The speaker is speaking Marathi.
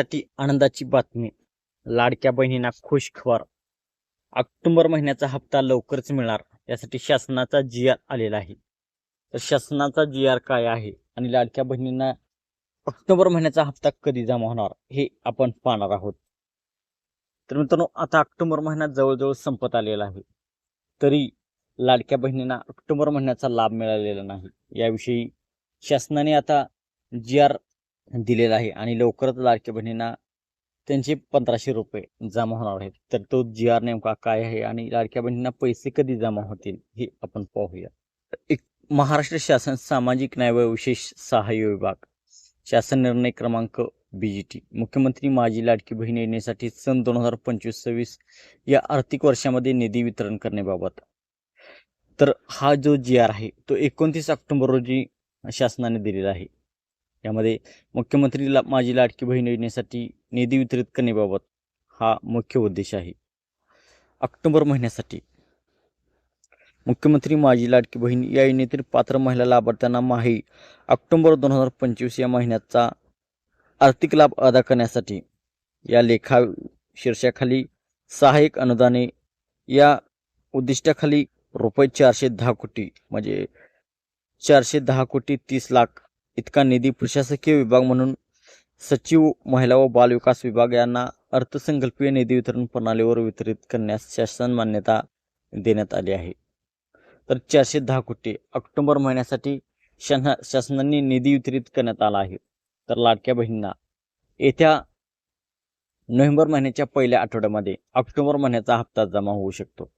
शेतकऱ्यांसाठी आनंदाची बातमी. लाडक्या बहिणींना खुश खबर ऑक्टोबर महिन्याचा हप्ता लवकरच मिळणार यासाठी शासनाचा जी आर आलेला आहे. तर शासनाचा जी आर काय आहे आणि लाडक्या बहिणींना ऑक्टोबर महिन्याचा हप्ता कधी जमा होणार हे आपण पाहणार आहोत. तर मित्रांनो आता ऑक्टोबर महिना जवळजवळ संपत आलेला आहे. तरी लाडक्या बहिणींना ऑक्टोबर महिन्याचा लाभ मिळालेला नाही. याविषयी शासनाने आता जी आर दिलेला आहे आणि लवकरच लाडक्या बहिणींना त्यांचे पंधराशे रुपये जमा होणार आहेत. तर तो जी आर नेमका काय आहे आणि लाडक्या बहिणींना पैसे कधी जमा होतील हे आपण पाहूया. एक महाराष्ट्र शासन सामाजिक न्याय व विशेष सहाय्य विभाग. शासन निर्णय क्रमांक बी जी टी मुख्यमंत्री माझी लाडकी बहीण योजनेसाठी सन दोन हजार पंचवीस सव्वीस या आर्थिक वर्षामध्ये निधी वितरण करण्याबाबत. तर हा जो जी आर आहे तो एकोणतीस ऑक्टोबर रोजी शासनाने दिलेला आहे. यामध्ये मुख्यमंत्री ला माझी लाडकी बहीण योजनेसाठी निधी वितरित करण्याबाबत हा मुख्य उद्देश आहे. ऑक्टोबर महिन्यासाठी मुख्यमंत्री माझी लाडकी बहीण या योजनेतील पात्र महिला लाभार्थ्यांना माही ऑक्टोबर दोन हजार पंचवीस या महिन्याचा आर्थिक लाभ अदा करण्यासाठी या लेखा शीर्षाखाली सहाय्यक अनुदाने या उद्दिष्टाखाली रुपये चारशे दहा कोटी म्हणजे चारशे दहा कोटी तीस लाख इतका निधी प्रशासकीय विभाग म्हणून सचिव महिला व बालविकास विभाग यांना अर्थसंकल्पीय निधी वितरण प्रणालीवर वितरित करण्यास शासन मान्यता देण्यात आली आहे. तर चारशे दहा कोटी ऑक्टोबर महिन्यासाठी शासना शासनाने निधी वितरित करण्यात आला आहे. तर लाडक्या बहिणींना येत्या नोव्हेंबर महिन्याच्या पहिल्या आठवड्यामध्ये ऑक्टोबर महिन्याचा हप्ता जमा होऊ शकतो.